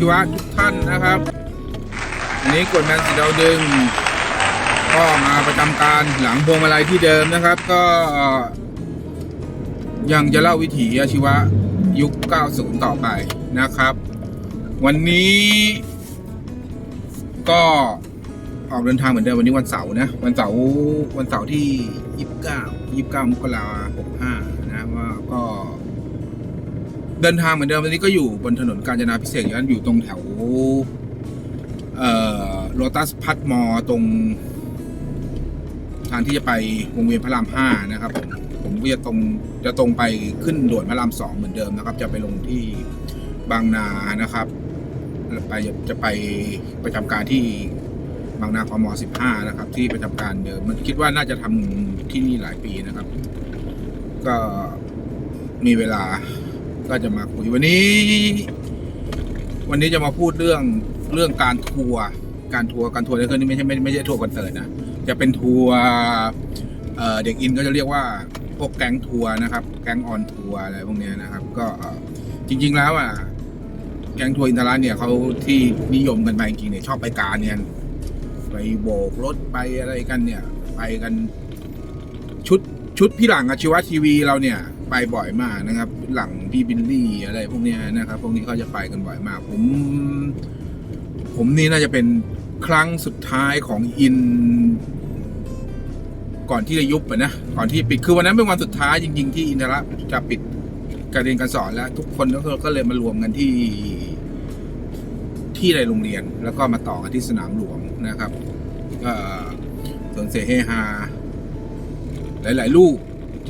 ชีวะทุกท่านนะครับ อันนี้กดแมนสีดาวดึง ก็มาประจำการหลังพวงมาลัยที่เดิมนะครับ ก็ยังจะเล่าวิถีอาชีวะยุค 90 ต่อไปนะครับ วันนี้ก็ออกเดินทางเหมือนเดิมวันนี้วันเสาร์นะ วันเสาร์วันเสาร์ที่ 29 29มกราคม65นะว่าก็ เดินทางเหมือนเดิมวันนี้ก็อยู่บนถนนกาญจนาพิเศษกอยู่นั้นอยู่ตรงแถวเอ่อโลตัสพัทมอตรง ทางที่จะไปวงเวียนพระรามห้านะครับผมผมก็จะตรงจะตรงไปขึ้นด่วนพระรามสองเหมือนเดิมนะครับ จะไปลงที่บางนานะครับไปจะไปประจำการที่บางนาคอมสิบห้านะครับ ที่ประจำการเดิมมันคิดว่าน่าจะทำที่นี่หลายปีนะครับ ก็มีเวลา ก็จะมาคุยวันนี้ วันนี้จะมาพูดเรื่องเรื่องการทัวร์การทัวร์การทัวร์ในเครื่องนี้ไม่ใช่ไม่ไม่ใช่ทัวร์คอนเสิร์ตนะจะเป็นทัวร์เด็กอินก็จะเรียกว่าพวกแก๊งทัวร์นะครับ แก๊งออนทัวร์อะไรพวกเนี้ยนะครับ ก็จริง ๆ แล้วอะแก๊งทัวร์อินทราเนี่ยเขาที่นิยมกันไปจริงๆเนี่ยชอบไปการเนี่ยไปโบกรถไปอะไรกันเนี่ย ไปกันชุดชุดพี่หลังอาชีวะทีวีเราเนี่ย ไปบ่อยมากนะครับ หลังพี่บิลลี่อะไรพวกนี้นะครับ พวกนี้เขาจะไปกันบ่อยมาก ผม ผมนี่น่าจะเป็นครั้งสุดท้ายของอิน ก่อนที่จะยุบนะก่อนที่ปิดคือวันนั้นเป็นวันสุดท้ายจริง ๆ ที่อินทระจะปิดการเรียนการสอนแล้ว ทุกคนก็เลยมารวมกันที่ที่ในโรงเรียน แล้วก็มาต่อกันที่สนามหลวงนะครับก็สวนเสเฮฮาหลาย ๆ ลูก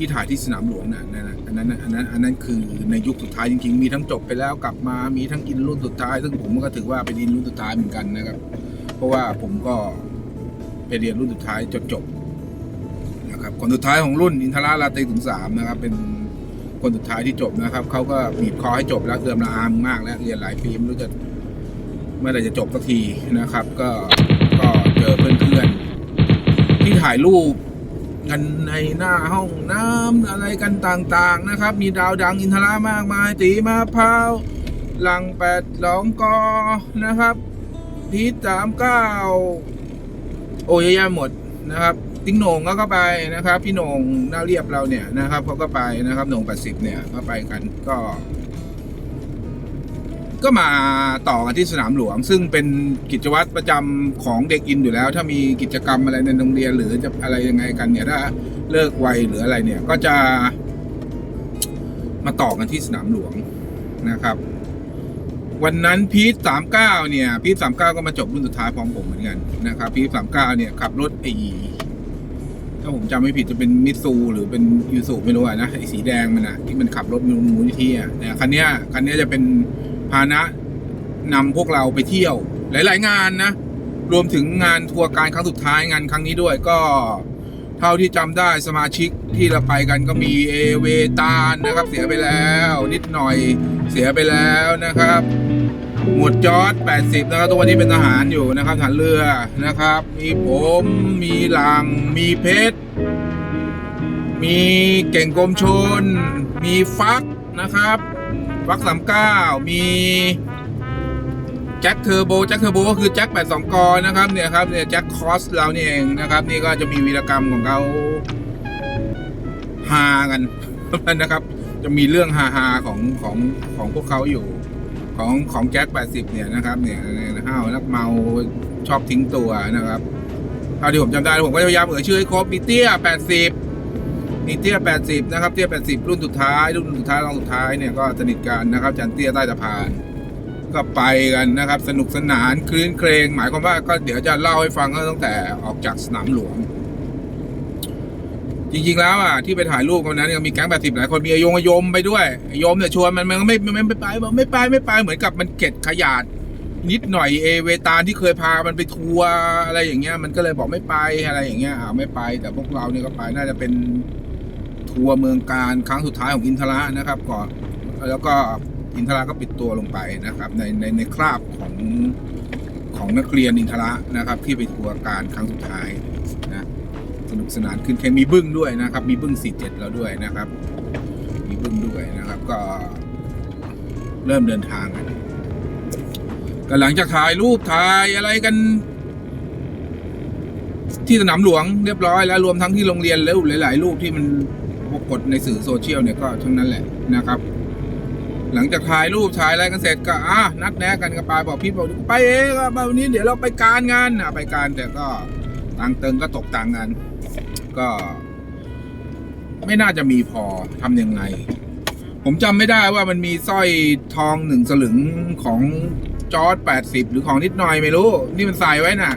ที่ถ่ายที่สนามหลวงน่ะนั่นอันนั้นอันนั้นอันนั้นคือในยุคสุดท้ายจริงๆ มีทั้งจบไปแล้วกลับมามีทั้งอินรุ่นสุดท้าย ซึ่งผมก็ถือว่าเป็นอินรุ่นสุดท้ายเหมือนกันนะครับ เพราะว่าผมก็ไปเรียนรุ่นสุดท้ายจนจบนะครับคนสุดท้ายของรุ่นอินทราลาตีถึงสามนะครับ เป็นคนสุดท้ายที่จบนะครับเขาก็บีบคอให้จบแล้วเกือมละอามมากแล้วเรียนหลายปีไม่รู้จะเมื่อไหรจะจบสักทีนะครับ ก็ก็เจอเพื่อนๆที่ถ่ายรูป กันในหน้าห้องน้ำอะไรกันต่างๆนะครับ มีดาวดังอินทรามากมาย ตีมะพร้าวหลังแปดหลองกอนะครับพีทสามเก้าโอ้ยเยะแยะหมดนะครับ ติ้งโหน่งก็เข้าไปนะครับ พี่โหน่งหน้าเรียบเราเนี่ยนะครับเขาก็ไปนะครับโหน่งแปดสิบเนี่ยก็ไปกันก็ ก็มาต่อกันที่สนามหลวง ซึ่งเป็นกิจวัตรประจำของเด็กอินอยู่แล้ว ถ้ามีกิจกรรมอะไรในโรงเรียนหรือจะอะไรยังไงกันเนี่ยถ้าเลิกไวหรืออะไรเนี่ย ก็จะ มาต่อกันที่สนามหลวงนะครับ วันนั้นพีทสามเก้าเนี่ย พีทสามเก้าก็มาจบรุ่นสุดท้ายพร้อมผมเหมือนกันนะครับพีทสามเก้าเนี่ยขับรถไอถ้าผมจำไม่ผิดจะเป็นมิซูหรือเป็นยูสุไม่รู้อะนะไอสีแดงมันอะที่มันขับรถมูลนิธิอะเนี่ยคันเนี้ยคันเนี้ยจะเป็น พาหนะนำพวกเราไปเที่ยว หลาย ๆ งานนะ รวมถึงงานทัวร์การครั้งสุดท้ายงานครั้งนี้ด้วยก็ เท่าที่จำได้สมาชิกที่เราไปกันก็มีเอเวตาลนะครับ เสียไปแล้ว นิดหน่อยเสียไปแล้วนะครับ หมวดจอร์ด80 นะครับ ตัววันนี้เป็นทหารอยู่นะครับฐานเรือนะครับ มีผมมีหลัง มีเพชรมีเก่งกรมชน มีฟักนะครับ ฟักสามเก้ามีแจ็คเทอร์โบแจ็คเทอร์โบก็คือแจ็คแปดสองกอนะครับเนี่ยครับเนี่ยแจ็คคอสเราเนี่เองนะครับนี่ก็จะมีวีรกรรมของเขาฮากันนะครับ จะมีเรื่องฮาฮาของของของพวกเขาอยู่ ของของแจ็คแปดสิบเนี่ยนะครับเนี่ยห้าวนักเมาชอบทิ้งตัวนะครับเท่าที่ผมจำได้ผมก็จะพยายามเอ่ยชื่อให้ครบมีเตี้ยแปดสิบ มีเตี้ย 80 นะครับ เตี้ย 80 รุ่นสุดท้าย รุ่นสุดท้ายรองสุดท้ายเนี่ยก็สนิทกันนะครับจันเตี้ยใต้สะพาน ก็ไปกันนะครับ สนุกสนานคลื่นเครง หมายความว่าก็เดี๋ยวจะเล่าให้ฟังตั้งแต่ออกจากสนามหลวง จริงๆแล้วอะที่ไปถ่ายรูปกันนั้นมีแก๊งแปดสิบหลายคนมีไอโยงไอโยมไปด้วยอโยมเนี่ยชวนมันมันไม่ไม่ไม่ไปบอกไม่ไปไม่ไปเหมือนกับมันเก็ดขยาดนิดหน่อยเอเวตาลที่เคยพามันไปทัวร์อะไรอย่างเงี้ย มันก็เลยบอกไม่ไปอะไรอย่างเงี้ยอ่าไม่ไป แต่พวกเราเนี่ยก็ไปน่าจะเป็น ทัวร์เมืองการครั้งสุดท้ายของอินทระนะครับก่อนแล้วก็อินทระก็ปิดตัวลงไปนะครับในในในคราบของของนักเรียนอินทระนะครับ ที่ไปทัวร์การครั้งสุดท้ายนะสนุกสนานขึ้นแข่งมีบึ้งด้วยนะครับ มีบึ้ง47แล้วด้วยนะครับ มีบึ้งด้วยนะครับ ก็เริ่มเดินทางกันก็หลังจากถ่ายรูปถ่ายอะไรกัน ที่สนามหลวงเรียบร้อยแล้วรวมทั้งที่โรงเรียนแล้วหลาย ๆ รูปที่มัน ปรากฏในสื่อโซเชียลเนี่ยก็ทั้งนั้นแหละนะครับ หลังจากถ่ายรูปถ่ายอะไรกันเสร็จก็อะนัดแนะกันกับปายบอกพี่บอกไปเองอะวันนี้เดี๋ยวเราไปการงานอะไปการแต่ก็ตังเติงก็ตกตังค์กันก็ ไม่น่าจะมีพอทำยังไง ผมจำไม่ได้ว่ามันมีสร้อยทองหนึ่งสลึงของจอร์ดแปดสิบหรือของนิดหน่อยไม่รู้ นี่มันใส่ไว้น่ะ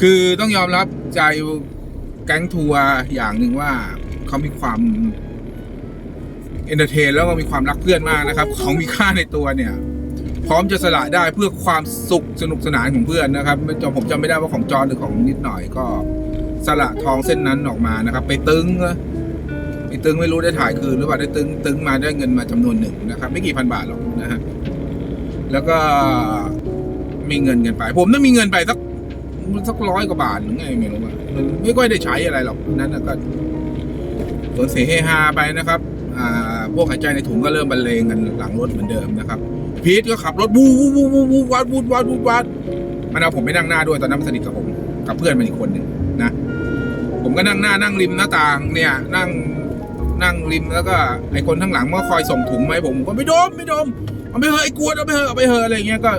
คือต้องยอมรับใจแก๊งทัวร์อย่างหนึ่งว่า เขามีความเอนเตอร์เทนแล้วก็มีความรักเพื่อนมากนะครับ ของมีค่าในตัวเนี่ย พร้อมจะสละได้เพื่อความสุขสนุกสนานของเพื่อนนะครับจำผมจำไม่ได้ว่าของจอร์ดหรือของนิดหน่อยก็ สละทองเส้นนั้นออกมานะครับ ไปตึงไปตึงไม่รู้ได้ถ่ายคืนหรือเปล่าได้ตึงตึงมาได้เงินมาจำนวนหนึ่งนะครับ ไม่กี่พันบาทหรอกนะฮะแล้วก็มีเงินกันไป ผมต้องมีเงินไปสักสักร้อยกว่าบาทหรือไงไม่รู้มันไม่ค่อยได้ใช้อะไรหรอกนั้นก็ สวนเสเฮฮาไปนะครับอ่าพวกหายใจในถุงก็เริ่มบรรเลงกันหลังรถเหมือนเดิมนะครับ พีทก็ขับรถวูวูวูวูวูวัดวูดวัดวูดวัดมันเอาผมไปนั่งหน้าด้วยตอนนั้นสนิทกับผมกับเพื่อนมันอีกคนหนึ่งนะ ผมก็นั่งหน้านั่งริมหน้าต่างเนี่ย นั่งนั่งริมแล้วก็ไอคนข้างหลังมันก็คอยส่งถุงมาให้ผมผมก็ไม่ดมไม่ดมเอาไปเถอะไอ้กวนเอาไปเถอะเอาไปเถอะอะไรเงี้ยก็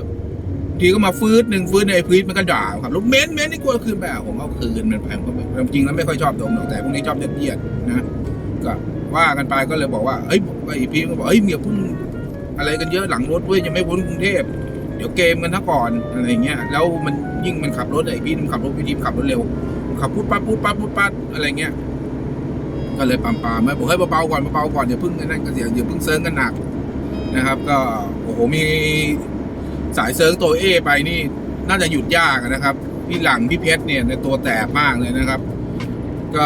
ทีก็มาฟืดหนึ่งฟืดในไอ้พื้นมันก็ด่าครับแล้วเม้นเม้นไอ้กวคืนไปอะผมเอาคืนมันไปผมก็จริงแล้วไม่ค่อยชอบดมหรอกแต่พวกนี้ชอบเยียดเยียนะก็ว่ากันไปก็เลยบอกว่าเอ้ยไอ้พีก็บอกเอ้ยเมียพิ่งอะไรกันเยอะหลังรถเว้ยยังไม่พ้นกรุงเทพเดี๋ยวเกมกันซะก่อนอะไรเงี้ยแล้วมันยิ่งมันขับรถไอ้พีทมันขับรถพี่ทีมขับรถเร็วขับพูดปัดพูดปัดพูดปัดอะไรเงี้ยก็เลยปามปามไม่บอกให้เบาๆก่อนเบาๆก่อนอย่าพิ่งนั่นก็เดี๋ยวอย่าพิ่งเซิร์งกันหนักนะครับ ก็โอ้โหมี สายเซิร์งตัวเอไปนี่น่าจะหยุดยากนะครับพี่หลังพี่เพชรเนี่ยในตัวแตกมากเลยนะครับ ก็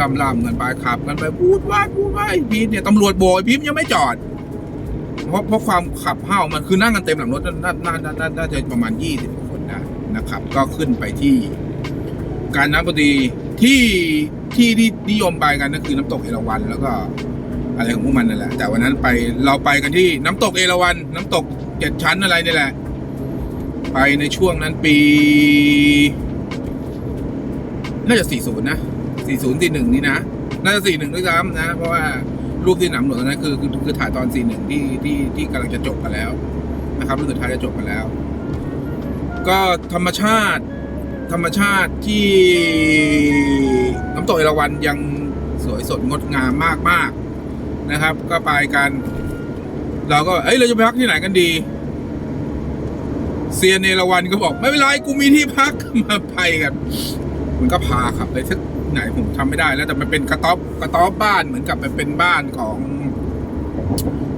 ลำลำๆกันไปขับกันไปพูดว่าพูดว่าพีทเนี่ยตำรวจโบยพีทยังไม่จอด เพราะเพราะความขับเห้ามันคือนั่งกันเต็มหลังรถน่าน่าน่าน่าน่าจะประมาณยี่สิบคนได้นะครับ ก็ขึ้นไปที่ การน้ำปดีที่ที่ที่นิยมไปกันก็คือน้ำตกเอราวัณแล้วก็อะไรของพวกมันนั่นแหละแต่วันนั้นไปเราไปกันที่น้ำตกเอราวัณน้ำตก จ็ดชั้นอะไรนี่แหละ ไปในช่วงนั้นปี น่าจะ40นะ40 41นี่นะ น่าจะ41ด้วยซ้ำนะ เพราะว่ารูปที่หนำหนวดนั้นคือคือคือถ่ายตอน41ที่ที่ที่กำลังจะจบกันแล้วนะครับรูปสุดท้ายจะจบกันแล้ว ก็ธรรมชาติธรรมชาติที่น้ำตกเอราวัณยังสวยสดงดงามมากมากๆนะครับ ก็ไปกัน เราก็เอ้ยเราจะไปพักที่ไหนกันดี เซียนเอรวัณก็บอก ไม่เป็นไรกูมีที่พักมาไปกันมันก็พาขับไปสักไหนผมทำไม่ได้ แล้วแต่มันเป็นกระต๊อบกระต๊อบบ้านเหมือนกับมันเป็นบ้านของ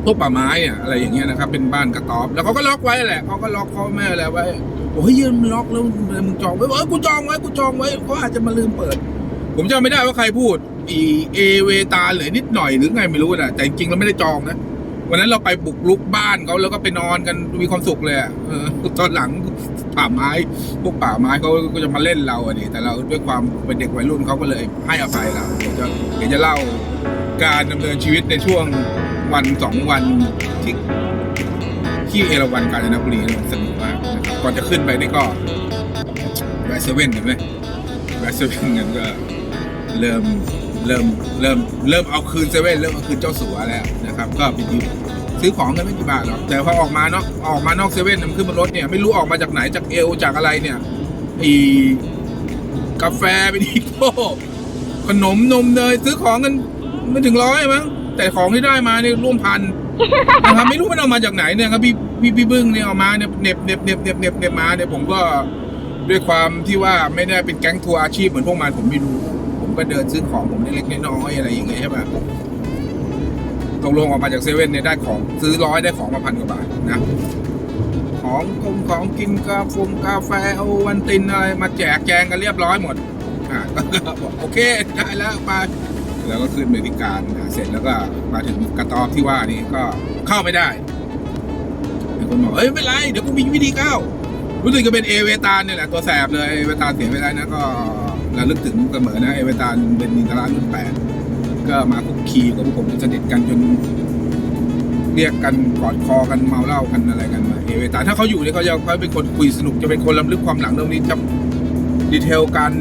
พวกป่าไม้อะอะไรอย่างเงี้ยนะครับ เป็นบ้านกระต๊อบ แล้วเขาก็ล็อกไว้แหละเขาก็ล็อกเขาแม่อะไรไว้โอ้ยยืนล็อกแล้วมึงจองไว้เอ้ยกูจองไว้กูจองไว้เขาอาจจะมาลืมเปิด ผมจำไม่ได้ว่าใครพูดอีเอเวตาเหลือนิดหน่อยหรือไงไม่รู้นะแต่จริงๆเราไม่ได้จองนะ วันนั้นเราไปบุกลุกบ้านเขาแล้วก็ไปนอนกันมีความสุขเลยอะเออตอนหลังป่าไม้พวกป่าไม้เขาก็จะมาเล่นเราอะดิแต่เราด้วยความเป็นเด็กวัยรุ่นเขาก็เลยให้อภัยเราเดี๋ยวจะเดี๋ยวจะเล่าการดำเนินชีวิตในช่วงวันสองวันที่ที่เอราวัณกาญจนบุรีเนี่ยสนุกมากนะครับก่อนจะขึ้นไปนี่ก็แวะเซเว่นเห็นไหมแวะเซเว่นกันก็เริ่ม เริ่มเริ่มเริ่มเอาคืนเซเว่นเริ่มเอาคืนเจ้าสัวแล้วนะครับก็ไปยืมซื้อของกันไม่กี่บาทหรอกแต่พอออกมาเนาะออกมานอกเซเว่นมันขึ้นบนรถเนี่ยไม่รู้ออกมาจากไหนจากเอวจากอะไรเนี่ยอีกาแฟเป็นอีโก้ขนมนมเนยซื้อของกันไม่ถึงร้อยมั้งแต่ของที่ได้มาเนี่ยร่วมพันนะครับไม่รู้มันเอามาจากไหนเนี่ยครับพี่พี่พี่บึ้งเนี่ยเอามาเนี่ยเน็บเน็บเน็บเน็บเน็บเน็บมาเนี่ยผมก็ด้วยความที่ว่าไม่ได้เป็นแก๊งทัวร์อาชีพเหมือนพวกมันผมไม่รู้ ก็เดินซื้อของผมเล็กๆน้อยๆอะไรอย่างเงี้ยใช่ปะตกลงออกมาจากเซเว่นเนี่ยได้ของซื้อร้อยได้ของมาพันกว่าบาทนะของกงของกินกาแฟกาแฟเอวันตินอะไรมาแจกแจงกันเรียบร้อยหมดอ่าก็บอกโอเคได้แล้วไปแล้วก็ขึ้นไปที่การเสร็จแล้วก็มาถึงกระตอบที่ว่านี่ก็เข้าไม่ได้มีคนบอกเอ้ยไม่เป็นไรเดี๋ยวกูมีวิธีเข้า รู้สึกจะเป็นเอเวตาเนี่ยแหละตัวแสบเลยเอเวตาเสียไม่ได้นะก็ ระลึกถึงเสมอนะเอเวตาลเป็นนินทรารุ่นแปดก็มาคุกคีกับพวกผมจนสนิทกันจนเรียกกันกอดคอกันเมาเหล้ากันอะไรกันมาเอเวตาถ้าเขาอยู่เนี่ยเขาจะเขาเป็นคนคุยสนุกจะเป็นคนล้ำลึกความหลังเรื่องนี้จะดีเทลการ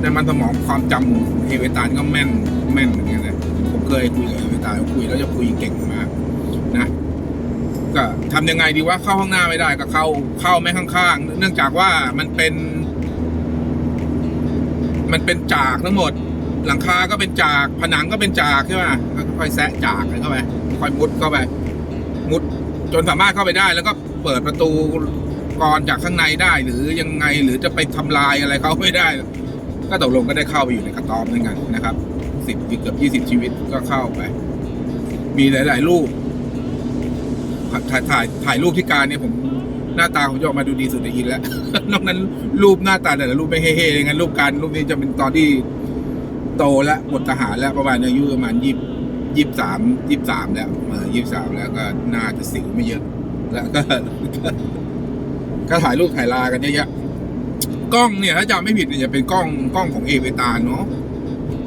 ในมันสมองความจำเอเวตาก็แม่นแม่นอย่างเงี้ยนะผมเคยคุยกับเอเวตาคุยแล้วจะคุยเก่งมากนะก็ทำยังไงดีว่าเข้าข้างหน้าไม่ได้ก็เข้าเข้าไม่ข้างๆ เนื่องจากว่ามันเป็น มันเป็นจากทั้งหมด หลังคาก็เป็นจากผนังก็เป็นจากใช่ไหมค่อยแซะจากเข้าไปค่อยมุดเข้าไป มุดจนสามารถเข้าไปได้ แล้วก็เปิดประตูกรจากข้างในได้ หรือยังไงหรือจะไปทำลายอะไรเขาไม่ได้ ก็ตกลงก็ได้เข้าไปอยู่ในกระต๊อบนั่นกันนะครับสิบเกือบยี่สิบชีวิตก็เข้าไป มีหลาย ๆ รูปถ่ายถ่ายถ่ายรูปที่การเนี่ยผม หน้าตาผมจะออกมาดูดีสุดในอินแล้ว นอกนั้นรูปหน้าตาแต่ละรูปไม่เฮ่ๆอย่างนั้นรูปการรูปนี้จะเป็นตอนที่โตแล้วหมดทหารแล้วประมาณอายุประมาณยี่ยี่สามยี่สามแล้วยี่สามแล้วก็น่าจะสิวไม่เยอะ แล้วก็ก็ก็ถ่ายรูปถ่ายลากันเยอะๆกล้องเนี่ยถ้าจำไม่ผิดเนี่ยจะเป็นกล้องกล้องของเอเวตาเนาะ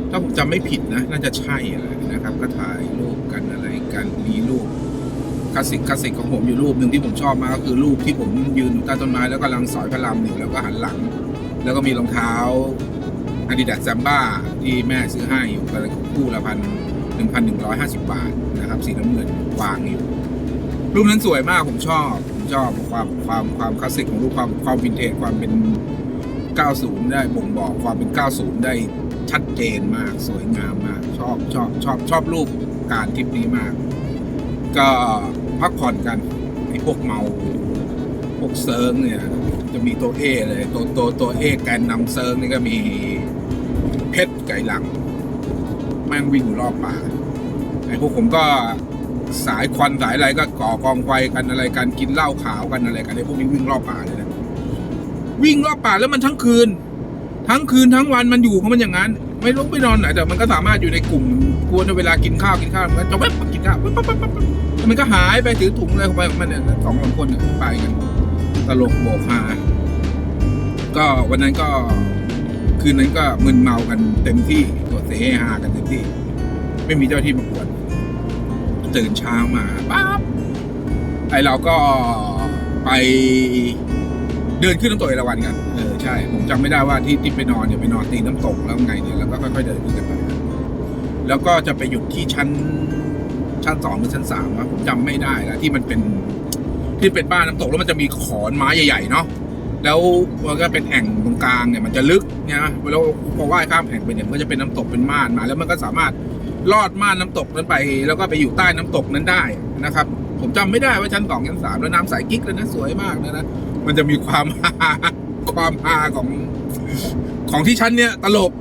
ถ้าผมจำไม่ผิดนะ น่าจะใช่อะไรนะครับ ก็ถ่ายรูปกันอะไรกันมีรูป คลาสสิกคลาสสิกของผมอยู่รูปหนึ่งที่ผมชอบมากก็คือรูปที่ผมยืนอยู่ใต้ต้นไม้แล้วกำลังสอยพระรามอยู่แล้วก็หันหลัง แล้วก็มีรองเท้าอาดิดาสซัมบ้าที่แม่ซื้อให้อยู่กันคู่ละพันหนึ่งพันหนึ่งร้อยห้าสิบบาทนะครับสีน้ำเงินวางอยู่รูปนั้นสวยมากผมชอบผมชอบความความความคลาสสิกของรูปความความวินเทจความเป็น 90 ได้บ่งบอกความเป็น 90 ได้ชัดเจนมากสวยงามมาก ชอบชอบชอบชอบรูปการทริปนี้มาก ก็ พักผ่อนกันไอ้พวกเมาพวกเซิร์งเนี่ย จะมีตัวเอเลยตัวตัวตัวเอแกนนำเซิร์งนี่ก็มีเพชรไก่หลังแม่งวิ่งอยู่รอบป่าไอ้พวกผมก็สายควันสายอะไรก็ก่อกองไฟกันอะไรกันกินเหล้าขาวกันอะไรกันไอ้พวกนี้วิ่งรอบป่าเลยนะวิ่งรอบป่าแล้วมันทั้งคืน ทั้งคืนทั้งวันมันอยู่ของมันอย่างนั้น ไม่ลงไปนอนไหนแต่มันก็สามารถอยู่ในกลุ่มกวนเวลากินข้าวกินข้าวมันก็จะแวบกินข้าวปั๊บปั๊บปั๊บปั๊บปั๊บแล้ว มันก็หายไปถือถุงอะไรของไปของมันเนี่ยสองสามคนเนี่ยไปกันตลกโบกฮาก็วันนั้นก็คืนนั้นก็มึนเมากันเต็มที่ตัวเสฮากันเต็มที่ ไม่มีเจ้าที่มากวนตื่นเช้ามาปั๊บไอเราก็ไปเดินขึ้นน้ำตกเอราวัณกัน เออใช่ ผมจำไม่ได้ว่าที่ที่ไปนอนเนี่ยไปนอนตีนน้ำตกแล้วไงเนี่ยแล้วก็ค่อยๆเดินขึ้นกันไป แล้วก็จะไปหยุดที่ชั้น ชั้นสองหรือชั้นสามวะผมจำไม่ได้แล้วที่มันเป็นที่เป็นบ้านน้ำตกแล้วมันจะมีขอนไม้ใหญ่ๆเนาะแล้วมันก็เป็นแอ่งตรงกลางเนี่ยมันจะลึกเนี่ยแล้วพอว่ายข้ามแอ่งไปเนี่ยมันก็จะเป็นน้ำตกเป็นม่านมา แล้วมันก็สามารถลอดม่านน้ำตกนั้นไป แล้วก็ไปอยู่ใต้น้ำตกนั้นได้นะครับ ผมจำไม่ได้ว่าชั้นสองชั้นสามแล้วน้ำใสกิ๊กเลยนะสวยมากเลยนะมันจะมีความฮาความฮาของของที่ชั้นเนี่ยตลก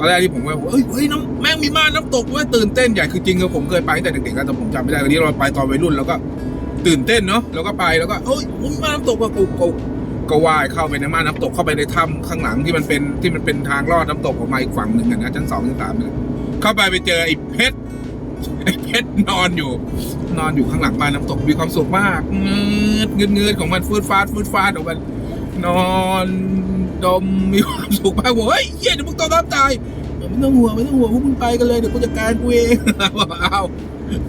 ตอนแรกที่ผมว่าเฮ้ยเฮ้ยน้ำแม่งมีม่านน้ำตกว่าตื่นเต้นใหญ่คือจริงคือผมเคยไปตั้งแต่เด็กๆแล้วแต่ผมจำไม่ได้ตอนนี้เราไปตอนวัยรุ่นแล้วก็ตื่นเต้นเนาะแล้วก็ไปแล้วก็เฮ้ยมีม่านน้ำตกว่ากูกูก็ว่ายเข้าไปในม่านน้ำตกเข้าไปในถ้ำข้างหลังที่มันเป็นที่มันเป็นทางลอดน้ำตกออกมาอีกฝั่งหนึ่งนะชั้นสองชั้นสามเนี่ยเข้าไปไปเจอไอ้เพชรไอ้เพชรนอนอยู่ นอนอยู่ข้างหลังบ้านน้ำตกมีความสุขมากเงืดเงืดเงืดของมันฟืดฟาดฟืดฟาดของมันนอน ดมมีความสุขมากบอกเฮ้ยเยเดี๋ยวมึงต้องรับตายไม่ต้องห่วงไม่ต้องห่วงพวกมึงไปกันเลยเดี๋ยวกูจัดการกูเองบอกเอา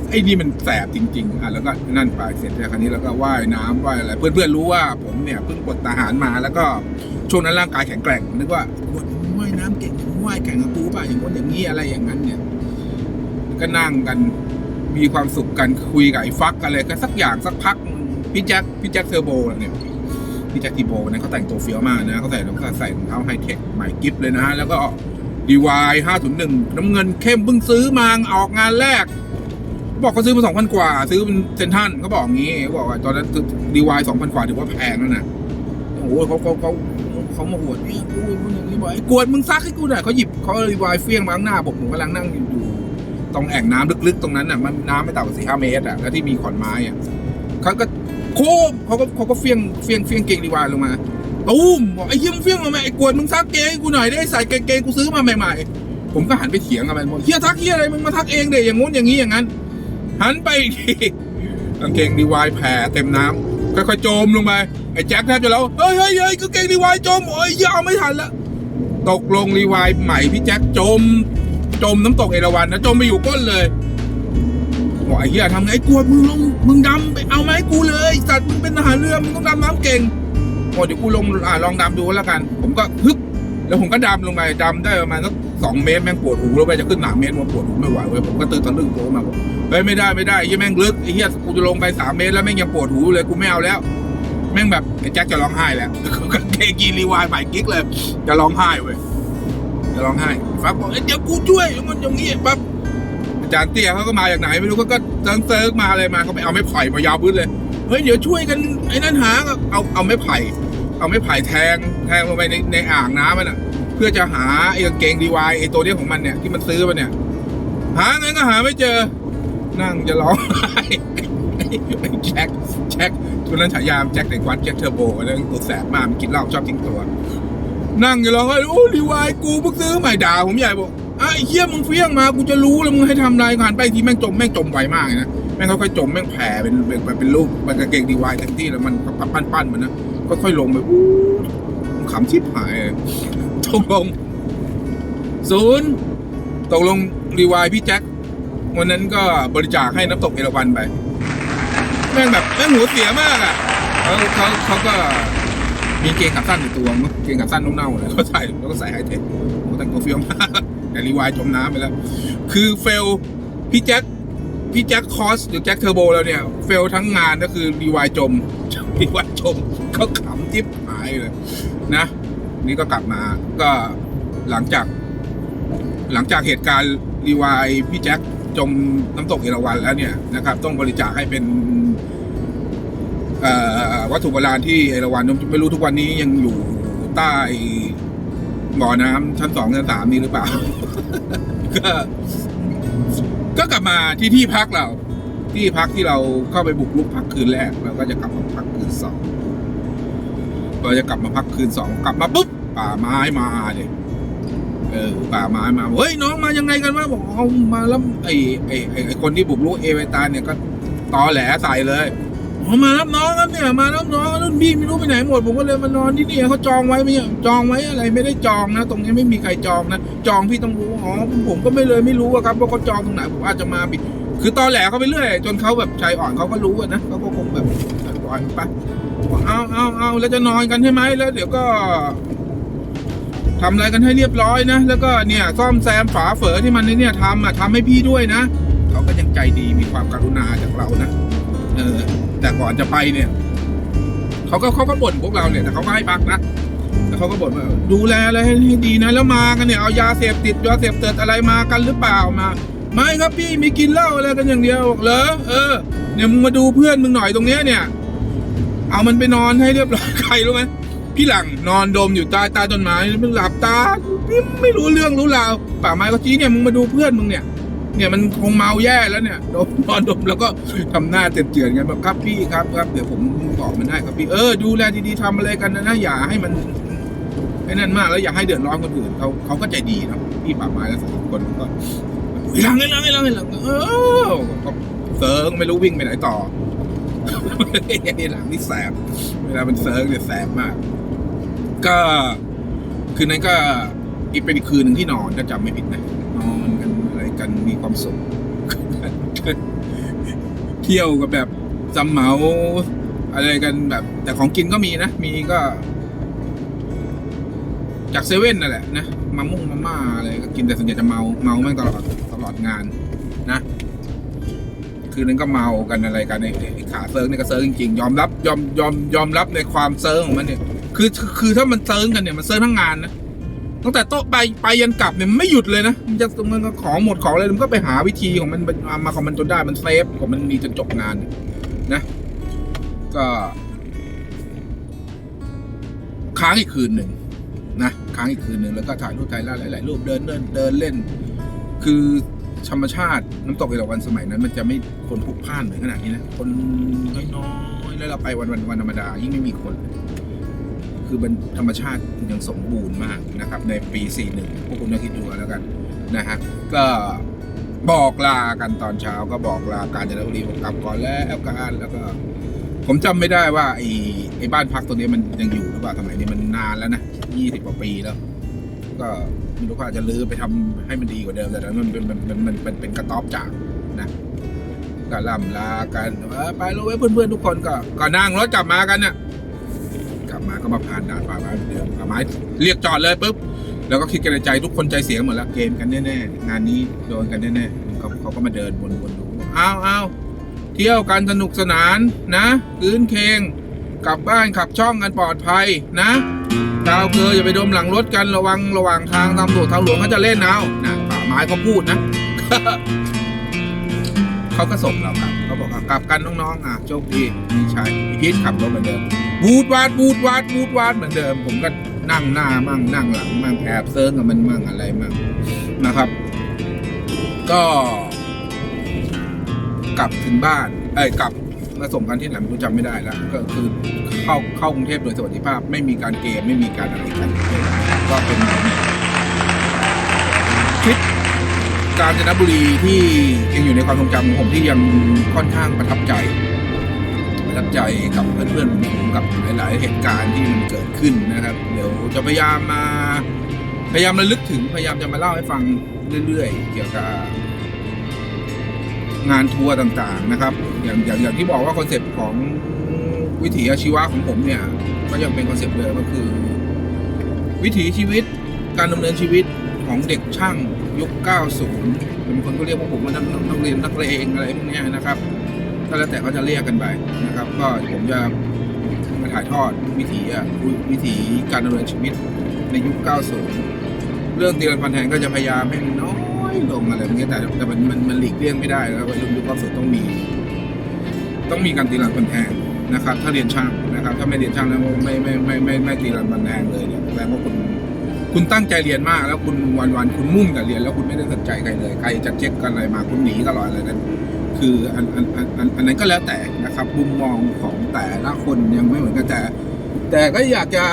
ไอ้นี่มันแสบจริง ๆอะแล้วก็นั่นไปเสร็จแล้วคราวนี้แล้วก็ว่ายน้ำว่ายอะไรเพื่อนๆรู้ว่าผมเนี่ยเพิ่งปลดทหารมาแล้วก็ช่วงนั้นร่างกายแข็งแกร่งนึกว่าว่ายน้ำเก่งว่ายแข่งกับกูป่ะอย่างนู้นอย่างนี้อะไรอย่างนั้นเนี่ย ก็นั่งกันมีความสุขกันคุยกับไอ้ฟักอะไรก็สักอย่างสักพักพี่แจ็คพี่แจ็คเทอร์โบเนี่ย พี่แจ็คทีโบนะเขาแต่งตัวเฟี้ยวมากนะเขาใส่รองเท้าใส่รองเท้าไฮเทคใหม่กิฟเลยนะแล้วก็ดีวายห้าศูนย์หนึ่งน้ำเงินเข้มเพิ่งซื้อมาออกงานแรก บอกเขาซื้อมาสองพันกว่า ซื้อเป็นเซนทันเขาบอกงี้เขาบอกว่าตอนนั้นดีวายสองพันกว่าถือว่าแพงแล้วนะโอ้โหเขาเขาเขาเขามาหวดเนี่ยกูมึงอย่างนี้บอกไอ้กวดมึงซักให้กูหน่อยเขาหยิบเขาดีวายเฟี้ยงมาข้างหน้าผมผมกำลังนั่งอยู่ตรงแอ่งน้ำลึกๆ ตรงนั้นน่ะมันน้ำไม่ต่ำกว่าสี่ห้าเมตรอะแล้วที่มีขอนไม้อะเขาก็ โคมเขาก็เขาก็เฟี้ยงเฟี้ยงเฟี้ยงเกงดีวายลงมาตูมบอกไอ้เหี้ยมึงเฟี้ยงมาไหมไอ้กวนมึงซักเกงให้กูหน่อยได้ใส่เกงเกงกูซื้อมาใหม่ ๆ ผมก็หันไปเถียงกับมันบอกเฮียทักเฮียอะไรมึงมาทักเองเดยอย่างงู้นอย่างนี้อย่างนั้น หันไปอีกทีกางเกงดีวายแผ่เต็มน้ำค่อยๆโจมลงไปไอ้แจ็คแทบจะแล้วเฮ้ยเฮ้ยเฮ้ยกางเกงดีวายจมโอ้ยยาวไม่ทันละตกลงรีวายใหม่พี่แจ็คจม จมน้ำตกเอราวัณนะจมไปอยู่ก้นเลยบอกไอ้เหี้ยทำไงกลัวมึงลง มึงดำไปเอาไหมาให้กูเลยสัตว์มึงเป็นทหารเรือมึงต้องดำน้ำเก่งบอกเดี๋ยวกูลงอ่าลองดำดูแล้วกัน ผมก็ฮึบแล้วผมก็ดำลงไปดำได้ประมาณสักสองเมตรแม่งปวดหูแล้วไปจะขึ้นสามเมตรมันปวดหูไม่ไหวเว้ยผมก็ตื่นตะลึงโผล่มาบอกเฮ้ยไม่ได้ไม่ได้ไอ้แม่งลึกไอ้เหี้ยกูจะลงไปสามเมตรแล้วแม่งยังปวดหูเลยกูไม่เอาแล้ว แม่งแบบไอ้แจ็คจะร้องไห้แหล้วกางเกงยีนรีวายใหม่กิ๊กเลยจะร้องไห้เว้ยจะร้องไห้ฟักบอกเอ้เดี๋ยวกูช่วยมันอย่างงี้ปั๊บ จารย์เตี้ยเขาก็มาจากไหนไม่รู้ก็ก็เซิร์งเซิร์กมาอะไรมาเขาไปเอาไม้ไผ่มายาวพื้นเลยเฮ้ยเดี๋ยวช่วยกันไอ้นั่นหาเอาเอาไม้ไผ่ เอาไม้ไผ่แทงแทงลงไปในในอ่างน้ำมันอะ เพื่อจะหาไอ้กางเกงดีวายไอ้ตัวเนี้ยของมันเนี่ยที่มันซื้อมาเนี่ย หาไงก็หาไม่เจอ นั่งจะร้องไห้ไอ้แจ็คแจ็คตัวนั้นฉายามแจ็คเด็กวัดแจ็คเทอร์โบอันนั้นตัวแสบมากมันกินเหล้าชอบทิ้งตัว นั่งอยู่ร้องไห้โอ้รีวายกูเพิ่งซื้อใหม่ด่าผมใหญ่บอก อะไอ้เหี้ยมึงเฟี้ยงมากูจะรู้แล้วมึงให้ทำรายงานไปทีแม่งจมแม่งจมไวมากเลยนะแม่งค่อยๆจมแม่งแผ่เป็นเป็นเป็นรูปเป็นกางเกงดีวายเต็มที่แล้วมันปั้นปั้นๆมันนะค่อยๆลงไปอู้ขำชิบหายตกลงศูนย์ตกลงรีวายพี่แจ็ควันนั้นก็บริจาคให้น้ำตกเอราวัณไป แม่งแบบแม่งหัวเสียมากอะเขาเขาเขาก็ มีเกงขาสั้นอยู่ตัวมั้งเกงขาสั้นนุ่มเน่าเลยเขาใส่แล้วก็ใส่ไฮเทคโอ้แต่งตัวเฟี้ยวมากแต่รีวายจมน้ำไปแล้ว คือเฟลพี่แจ็คพี่แจ็คคอสหรือแจ็คเทอร์โบแล้วเนี่ย เฟลทั้งงานก็คือรีวายจมรีวายจมเขาขำจิ๊บหายเลยนะ นี่ก็กลับมาก็หลังจาก หลังจากเหตุการณ์รีวายพี่แจ็คจมน้ำตกเอราวัณแล้วเนี่ยนะครับ ต้องบริจาคให้เป็น เอ่อ วัตถุโบราณที่เอราวัณไม่รู้ทุกวันนี้ยังอยู่ใต้บ่อน้ำชั้นสองชั้นสามนี้หรือเปล่า ก็ก็กลับมาที่ที่พักเรา ที่พักที่เราเข้าไปบุกรุกพักคืนแรกเราก็จะกลับมาพักคืนสองเราจะกลับมาพักคืนสองกลับมาปุ๊บป่าไม้มาเนี่ยเออป่าไม้มาเฮ้ยน้องมายังไงกันวะบอกเอามาแล้วไอ้ไอ้ไอ้คนที่บุกรุกเอเวตาเนี่ยก็ตอแหลใส่เลย มารับน้องครับเนี่ย มารับน้องรุ่นพี่ไม่รู้ไปไหนหมด ผมก็เลยมานอนที่นี่เขาจองไว้ไม่จองไว้อะไรไม่ได้จองนะ ตรงนี้ไม่มีใครจองนะ จองพี่ต้องรู้อ๋อผมก็ไม่เลยไม่รู้อะครับว่าเขาจองตรงไหนผมอาจจะมาผิดคือตอแหลเขาไปเรื่อยจนเขาแบบใจอ่อนเขาก็รู้อะนะเขาก็คงแบบปล่อยไปเอาเอาเอาแล้วจะนอนกันใช่ไหมแล้ว เดี๋ยวก็ทำอะไรกันให้เรียบร้อยนะ แล้วก็เนี่ยซ่อมแซมฝาเฝอที่มันเนี่ยทำอะทำให้พี่ด้วยนะ เขาก็ยังใจดีมีความกรุณาจากเรานะ เออ แต่ก่อนจะไปเนี่ยเขาก็เขาก็บ่นพวกเราเนี่ยแต่เขาก็ให้พักนะแต่เขาก็บ่นว่าดูแลอะไรให้ดีนะแล้วมากันเนี่ยเอายาเสพติดยาเสพติดอะไรมากันหรือเปล่ามาไม่ครับพี่มีกินเหล้าอะไรกันอย่างเดียวบอกเหรอเออเนี่ยมึงมาดูเพื่อนมึงหน่อยตรงเนี้ยเนี่ย เอามันไปนอนให้เรียบร้อยใครรู้ไหมพี่หลังนอนดมอยู่ใต้ใต้ต้นไม้มึงหลับตาพี่ไม่รู้เรื่องรู้ราวป่าไม้ก็ชี้เนี่ยมึงมาดูเพื่อนมึงเนี่ย เนี่ยมันคงเมาแย่แล้วเนี่ยดมนอนดมแล้วก็ทำหน้าเจือนเจือนๆกันแบบครับพี่ครับครับเดี๋ยวผมบอกมันให้ครับพี่เออดูแลดีๆทำอะไรกันนะนะอย่าให้มันไอ้นั่นมากแล้วอย่าให้เดือดร้อนคนอื่นเขาเขาก็ใจดีนะพี่ป่าไม้แล้วสองคนก็ไอ้ลังไอ้ลังไอ้ลังไอ้หลังเออเซิร์งไม่รู้วิ่งไปไหนต่อไอ้หลังนี่แสบเวลามันเซิร์งเนี่ยแสบมาก ก็คืนนั้นก็อีกเป็นอีกคืนหนึ่งที่นอนถ้าจำไม่ผิดนะนอน กันมีความสุขเที่ยวกับแบบจำเหมาอะไรกันแบบ แต่ของกินก็มีนะ มีก็ จากเซเว่นนั่นแหละนะมามุ่งมาม่าอะไรก็กินแต่ส่วนใหญ่จะเมาเมาแม่งตลอดตลอดงานนะคืนนั้นก็เมากันอะไรกันไอ้ไอ้ขาเซิร์งเนี่ยก็เซิร์งจริงๆยอมรับ ยอมยอมยอมรับในความเซิร์งของมันเนี่ย คือคือถ้ามันเซิร์งกันเนี่ยมันเซิร์งทั้งงานนะ ตั้งแต่โต๊ะไปไปยันกลับเนี่ยมันไม่หยุดเลยนะมันจะมันก็ของหมดของอะไรมันก็ไปหาวิธีของมันมาของมันจนได้มันเซฟของมันมีจนจบงานนะก็ค้างอีกคืนหนึ่งนะค้างอีกคืนหนึ่งแล้วก็ถ่ายรูปถ่ายล่าหลาย ๆ รูปเดินเดินเดินเล่น คือธรรมชาติน้ำตกเอราวัณสมัยนั้น มันจะไม่คนพลุกพล่านเหมือนขนาดนี้นะคนน้อยๆแล้วเราไปวันวันวันธรรมดายิ่งไม่มีคน คือเป็นธรรมชาติยังสมบูรณ์มากนะครับ ในปี 41 พวกคุณต้องคิดดูแล้วกันนะฮะก็บอกลากันตอนเช้าก็บอกลาการจนบุรีผมกลับก่อนแล้วกันแล้วก็ ผมจำไม่ได้ว่าไอ้ไอ้บ้านพักตัวนี้มันยังอยู่หรือเปล่าสมัยนี้มันนานแล้วนะยี่สิบกว่าปีแล้ว ก็ไม่รู้ว่าจะลื้อไปทำให้มันดีกว่าเดิมแต่นั้นมันเป็นมันมันมันเป็นเป็นกระต๊อบจากนะก็ล่ำลากันไปแล้วเว้เพื่อนๆทุกคนก็ก็นั่งรถกลับมากันเนี่ย บมาก็มาผ่านด่านป่าไม้เดิมป่าไม้เรียกจอดเลยปุ๊บแล้วก็คิดกันในใจทุกคนใจเสียหมดแล้วเกมกันแน่ๆงานนี้โดนกันแน่ๆเขาเขาก็มาเดินวนๆดูอ้าวอ้าวเที่ยวกันสนุกสนานนะคืนเคงกลับบ้านขับช่องกันปลอดภัยนะดาวเพออย่าไปดมหลังรถกันระวังระหว่างทางตำรวจทางหลวงเขาจะเล่นเอานะป่าไม้เขาพูดนะเขาก็ส่งเรากลับเขาบอกกลับกันน้องๆอะโชคดีมีชัยพี่พีทขับรถเหมือนเดิม บูดวาดบูดวาดบูดวาดเหมือนเดิม ผมก็นั่งหน้ามั่งนั่งหลังมั่งแอบเซิร์งกับมันมั่งอะไรมั่งนะครับ ก็กลับถึงบ้าน เอ้ยกลับมาส่งกันที่ไหนไม่รู้จำไม่ได้แล้วก็คือเข้าเข้ากรุงเทพโดยสวัสดิภาพ ไม่มีการเกมไม่มีการอะไรกันก็เป็นทริปกาญจนบุรีที่ยังอยู่ในความทรงจำของผมที่ยังค่อนข้างประทับใจ ประทับใจกับเพื่อนๆผมกับหลายๆเหตุการณ์ที่มันเกิดขึ้นนะครับ เดี๋ยวจะพยายามมาพยายามระลึกถึงพยายามจะมาเล่าให้ฟังเรื่อยๆ เกี่ยวกับงานทัวร์ต่างๆนะครับ อย่างอย่างอย่างที่บอกว่าคอนเซปต์ของวิถีอาชีวะของผมเนี่ย ก็ยังเป็นคอนเซปต์เดิมก็คือ วิถีชีวิตการดำเนินชีวิตของเด็กช่างยุค 90บางคนก็เรียกว่าผมว่านักนักเรียนนักเลงอะไรพวกนี้นะครับ ก็แล้วแต่เขาจะเรียกกันไปนะครับ ก็ผมจะมาถ่ายทอดวิถีอะวิถีการดำเนินชีวิตในยุค 90 เรื่องตีรันพันแทงก็จะพยายามให้มันน้อยลงอะไรพวกนี้ยแต่แต่มันมันมันหลีกเลี่ยงไม่ได้แล้ววัยรุ่นยุค90ต้องมี ต้องมีการตีรันพันแทงนะครับ ถ้าเรียนช่างนะครับ ถ้าไม่เรียนช่างแล้วไม่ไม่ไม่ไม่ไม่ตีรันพันแทงเลยเนี่ยแปลว่าคุณคุณตั้งใจเรียนมากแล้วคุณวันวันคุณมุ่งกับเรียนแล้วคุณไม่ได้สนใจใครเลยใครจะเช็คกันอะไรมาคุณหนีตลอดอะไรนั้น คืออันอันอันอันอันนั้นก็แล้วแต่นะครับมุมมองของแต่ละคนยังไม่เหมือนกันแต่แต่ก็อยากจะ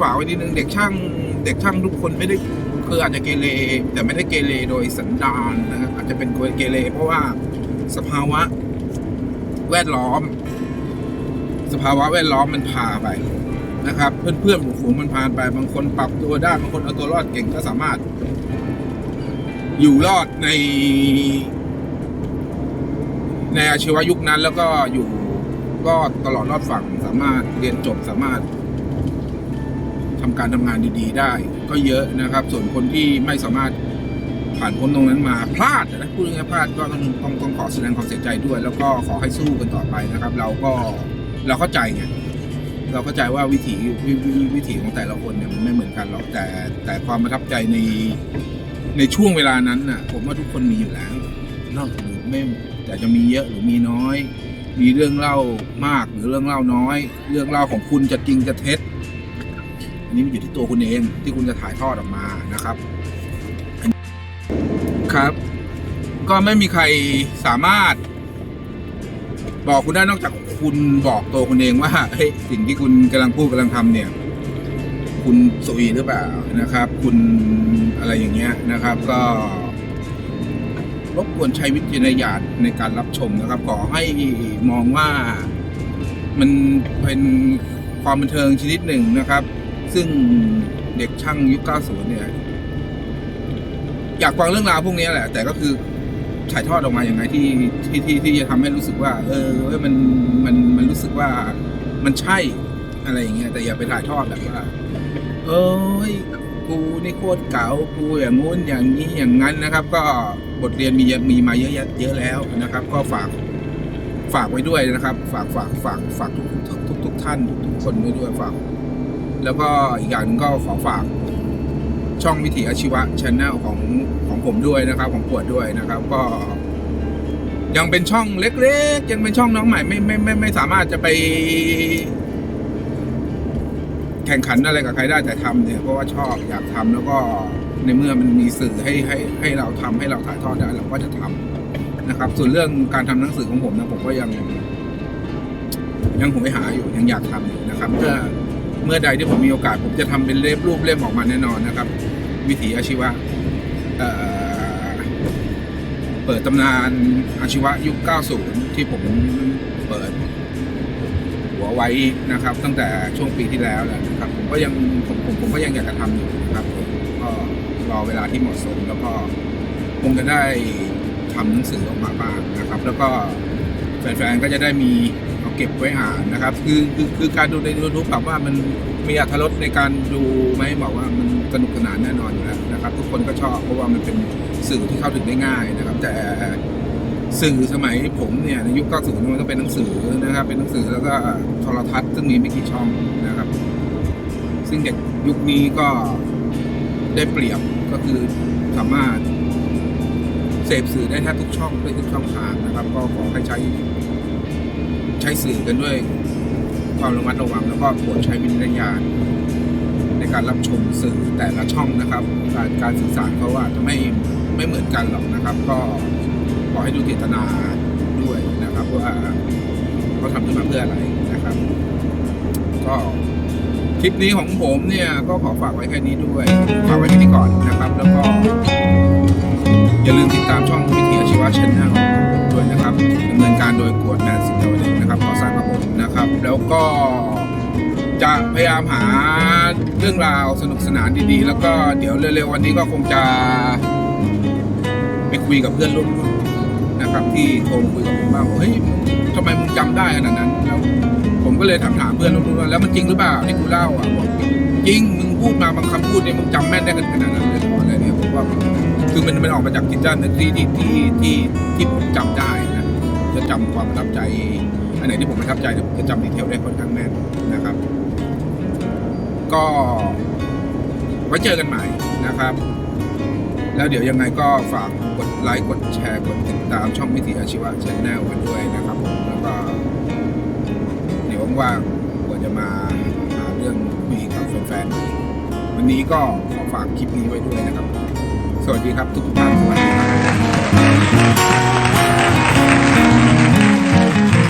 ฝากไว้นิดนึงเด็กช่างเด็กช่างทุกคนไม่ได้คืออาจจะเกเรแต่ไม่ได้เกเรโดยสันดานนะครับอาจจะเป็นคนเกเรเพราะว่าสภาวะแวดล้อม สภาวะแวดล้อมมันพาไปนะครับ เพื่อนๆฝูงมันผ่านไปบางคนปรับตัวได้บางคนเอาตัวรอดเก่งก็สามารถ อยู่รอดใน ในอาชีวะยุคนั้นแล้วก็อยู่รอดตลอดรอดฝั่งสามารถเรียนจบสามารถทำการทำงานดี ๆ ได้ ก็เยอะนะครับ ส่วนคนที่ไม่สามารถผ่านพ้นตรงนั้นมาพลาดนะพูดง่ายๆพลาดก็ต้องต้องต้องขอแสดงความเสียใจด้วย แล้วก็ขอให้สู้กันต่อไปนะครับ เราก็เราเข้าใจไงเราเข้าใจว่าวิถีวิวิวิถีของแต่ละคนเนี่ยมันไม่เหมือนกันหรอกแต่แต่ความประทับใจในในช่วงเวลานั้นน่ะ ผมว่าทุกคนมีอยู่แล้วนอกหรือไม่ แต่จะมีเยอะหรือมีน้อย มีเรื่องเล่ามากหรือเรื่องเล่าน้อย เรื่องเล่าของคุณจะจริงจะเท็จอันนี้มันอยู่ที่ตัวคุณเองที่คุณจะถ่ายทอดออกมานะครับ ครับ ก็ไม่มีใครสามารถ บอกคุณได้นอกจากคุณบอกตัวคุณเองว่าเฮ้ยสิ่งที่คุณกำลังพูดกำลังทำเนี่ย คุณสุยหรือเปล่านะครับ คุณอะไรอย่างเงี้ยนะครับ ก็ รบกวนใช้วิจารณญาณในการรับชมนะครับ ขอให้มองว่ามันเป็นความบันเทิงชนิดหนึ่งนะครับ ซึ่งเด็กช่างยุค 90 เนี่ย อยากฟังเรื่องราวพวกนี้แหละ แต่ก็คือถ่ายทอดออกมาอย่างไรที่ที่ที่ที่จะทำให้รู้สึกว่า เออมันมันมันรู้สึกว่ามันใช่อะไรอย่างเงี้ยแต่อย่าไปถ่ายทอดแบบว่าเอ้ยกูนี่โคตรเก๋ากูอย่างงู้นอย่างนี้อย่างนั้นนะครับ ก็ บทเรียนมีมีมาเยอะแยะเยอะแล้วนะครับ ก็ฝากฝากไว้ด้วยนะครับ ฝากฝากฝากฝากทุกทุกทุกทุกท่านทุกทุกคนไว้ด้วยฝาก แล้วก็อีกอย่างหนึงก็ขอฝาก ช่องวิถีอาชีวะช anel ของของผมด้วยนะครับ ของปวดด้วยนะครับ ก็ ยังเป็นช่องเล็ก ๆ ยังเป็นช่องน้องใหม่ไม่ไม่ไม่ไม่สามารถจะไป แข่งขันอะไรกับใครได้แต่ทำเนี่ยเพราะว่าชอบอยากทำแล้วก็ ในเมื่อมันมีสื่อให้ให้ให้เราทำให้เราถ่ายทอดได้เราก็จะทำนะครับ ส่วนเรื่องการทำหนังสือของผมนะผมก็ยัง ยังผมไปหาอยู่ยังอยากทำอยู่นะครับเมื่อเมื่อใดที่ผมมีโอกาส ผมจะทำเป็นเล่มรูปเล่มออกมาแน่นอนนะครับ วิถีอาชีวะเเปิดตำนานอาชีวะยุค 90 ที่ผมเปิดหัวไว้นะครับ ตั้งแต่ช่วงปีที่แล้วแหละนะครับ ผมก็ยังผมผมผมก็ยังอยากจะทำอยู่นะครับผมก็ รอเวลาที่เหมาะสม แล้วก็คงจะได้ทำหนังสือออกมาบ้างนะครับ แล้วก็แฟนๆก็จะได้มีเอาเก็บไว้อ่านนะครับ คือคือคือการดูในยูทูบแบบว่ามันมีอรรถรสในการดูไหมบอกว่ามันสนุกสนานแน่นอนอยู่แล้วนะครับ ทุกคนก็ชอบเพราะว่ามันเป็นสื่อที่เข้าถึงได้ง่ายนะครับ แต่สื่อสมัยผมเนี่ยในยุค 90 มันก็เป็นหนังสือนะครับ เป็นหนังสือแล้วก็โทรทัศน์ซึ่งมีไม่กี่ช่องนะครับ ซึ่งเด็กยุคนี้ก็ได้เปรียบ ก็คือสามารถเสพสื่อได้แทบทุกช่องได้ทุกช่องทางนะครับ ก็ขอให้ใช้ ใช้สื่อกันด้วยความระมัดระวัง แล้วก็โปรดใช้วิจารณญาณในการรับชมสื่อแต่ละช่องนะครับ การการสื่อสารเขาอาจจะไม่ไม่เหมือนกันหรอกนะครับ ก็ขอให้ดูเจตนาด้วยนะครับ ว่าเขาทำขึ้นมาเพื่ออะไรนะครับ ก็คลิปนี้ของผมเนี่ยก็ขอฝากไว้แค่นี้ด้วย ฝากไว้แค่นี้ก่อน โดยกวดแมนสิงห์ดาวดึงนะครับก่อสร้างกับผมนะครับ แล้วก็จะพยายามหาเรื่องราวสนุกสนานดีๆ แล้วก็เดี๋ยวเร็วๆวันนี้ก็คงจะไปคุยกับเพื่อนร่วมรุ่นนะครับ ที่โทรคุยกับผมว่าเฮ้ยทำไมมึงจำได้ขนาดนั้นแล้วผมก็เลยถามถามเพื่อนร่วมรุ่นว่าแล้วมันจริงหรือเปล่าที่กูเล่าอะบอกจริงมึงพูดมาบางคำพูดเนี่ยมึงจำแม่นได้ขนาดนั้นเลยเหรออะไรเนี่ยผมว่าคือมันมันออกมาจากจิตใจนึกที่ที่ที่ที่ที่ผมจำได้ จะจำความประทับใจ อันไหนที่ผมประทับใจจะจำดีเทลได้ค่อนข้างแม่นนะครับ ก็ไว้เจอกันใหม่นะครับ แล้วเดี๋ยวยังไงก็ฝากกดไลค์กดแชร์กดติดตามช่องวิถีอาชีวะชแนลกันด้วยนะครับผมแล้วก็เดี๋ยวว่างๆก็จะมาหาเรื่องคุยกับแฟนๆใหม่วันนี้ก็ขอฝากคลิปนี้ไว้ด้วยนะครับ สวัสดีครับทุกท่านสวัสดีครับ Thank you.